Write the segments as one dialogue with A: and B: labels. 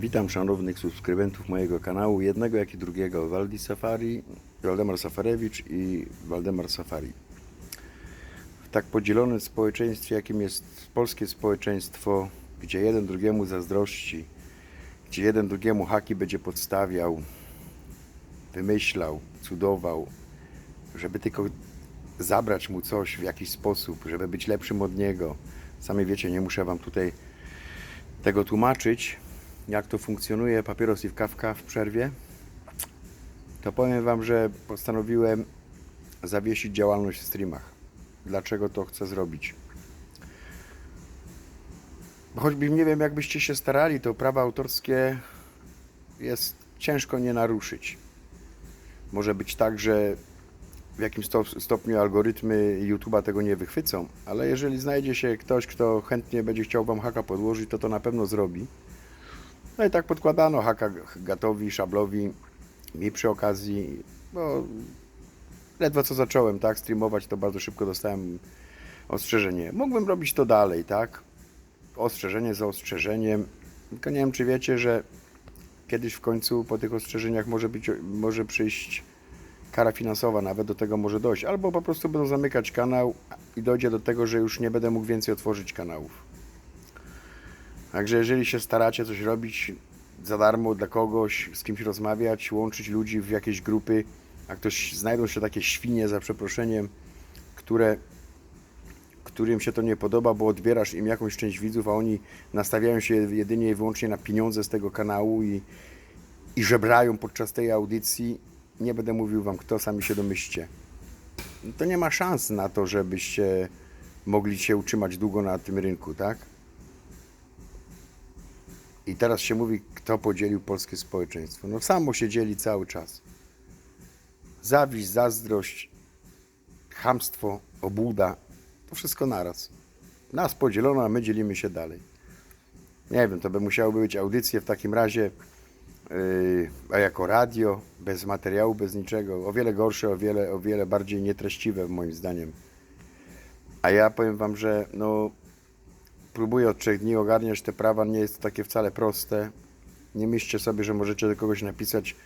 A: Witam szanownych subskrybentów mojego kanału, jednego jak i drugiego, Waldi Safari, Waldemar Safarewicz i Waldemar Safari. W tak podzielonym społeczeństwie, jakim jest polskie społeczeństwo, gdzie jeden drugiemu zazdrości, gdzie jeden drugiemu haki będzie podstawiał, wymyślał, cudował, żeby tylko zabrać mu coś w jakiś sposób, żeby być lepszym od niego. Sami wiecie, nie muszę wam tutaj tego tłumaczyć, jak to funkcjonuje papieros i kawka w przerwie, to powiem Wam, że postanowiłem zawiesić działalność w streamach. Dlaczego to chcę zrobić? Bo choćby nie wiem, jakbyście się starali, to prawa autorskie jest ciężko nie naruszyć. Może być tak, że w jakimś stop- stopniu algorytmy YouTube'a tego nie wychwycą, ale jeżeli znajdzie się ktoś, kto chętnie będzie chciał Wam haka podłożyć, to to na pewno zrobi. No i tak podkładano haka Gatowi, Szablowi, mi przy okazji, bo ledwo co zacząłem, tak, streamować, to bardzo szybko dostałem ostrzeżenie. Mógłbym robić to dalej, tak, ostrzeżenie za ostrzeżeniem, tylko nie wiem, czy wiecie, że kiedyś w końcu po tych ostrzeżeniach może być, może przyjść kara finansowa, nawet do tego może dojść, albo po prostu będą zamykać kanał i dojdzie do tego, że już nie będę mógł więcej otworzyć kanałów. Także jeżeli się staracie coś robić za darmo dla kogoś, z kimś rozmawiać, łączyć ludzi w jakieś grupy, a ktoś znajdą się takie świnie za przeproszeniem, które którym się to nie podoba, bo odbierasz im jakąś część widzów, a oni nastawiają się jedynie i wyłącznie na pieniądze z tego kanału i, i żebrają podczas tej audycji. Nie będę mówił wam kto, sami się domyślcie. To nie ma szans na to, żebyście mogli się utrzymać długo na tym rynku, tak? I teraz się mówi, kto podzielił polskie społeczeństwo. No samo się dzieli cały czas. Zawiść, zazdrość, chamstwo, obłuda, to wszystko naraz. Nas podzielono, a my dzielimy się dalej. Nie wiem, to by musiałyby być audycje w takim razie, yy, a jako radio, bez materiału, bez niczego, o wiele gorsze, o wiele, o wiele bardziej nietreściwe moim zdaniem. A ja powiem wam, że no, próbuję od trzech dni ogarniać te prawa, nie jest to takie wcale proste. Nie myślcie sobie, że możecie do kogoś napisać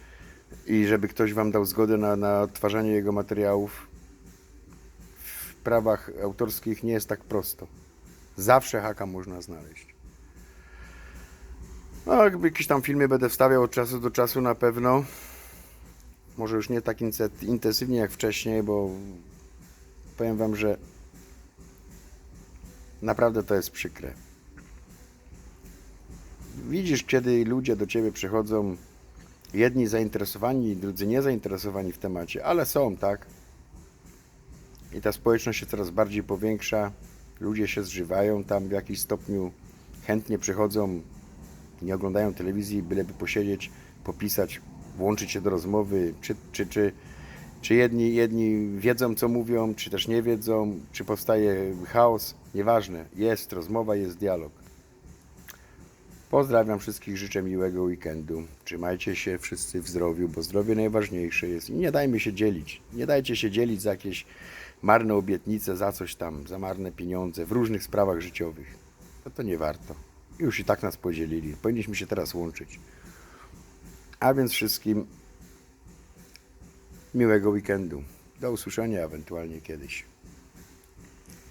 A: i żeby ktoś wam dał zgodę na, na odtwarzanie jego materiałów. W prawach autorskich nie jest tak prosto. Zawsze haka można znaleźć. No, jakieś tam filmy będę wstawiał od czasu do czasu na pewno. Może już nie tak intensywnie jak wcześniej, bo powiem wam, że Naprawdę to jest przykre. Widzisz, kiedy ludzie do ciebie przychodzą, jedni zainteresowani, drudzy niezainteresowani w temacie, ale są, tak? I ta społeczność się coraz bardziej powiększa, ludzie się zżywają tam w jakimś stopniu, chętnie przychodzą, nie oglądają telewizji, byleby posiedzieć, popisać, włączyć się do rozmowy, czy, czy, czy, czy jedni, jedni wiedzą, co mówią, czy też nie wiedzą, czy powstaje chaos, nieważne. Jest rozmowa, jest dialog. Pozdrawiam wszystkich, życzę miłego weekendu. Trzymajcie się wszyscy w zdrowiu, bo zdrowie najważniejsze jest. I nie dajmy się dzielić. Nie dajcie się dzielić za jakieś marne obietnice, za coś tam, za marne pieniądze w różnych sprawach życiowych. No to nie warto. Już i tak nas podzielili. Powinniśmy się teraz łączyć. A więc wszystkim miłego weekendu. Do usłyszenia ewentualnie kiedyś.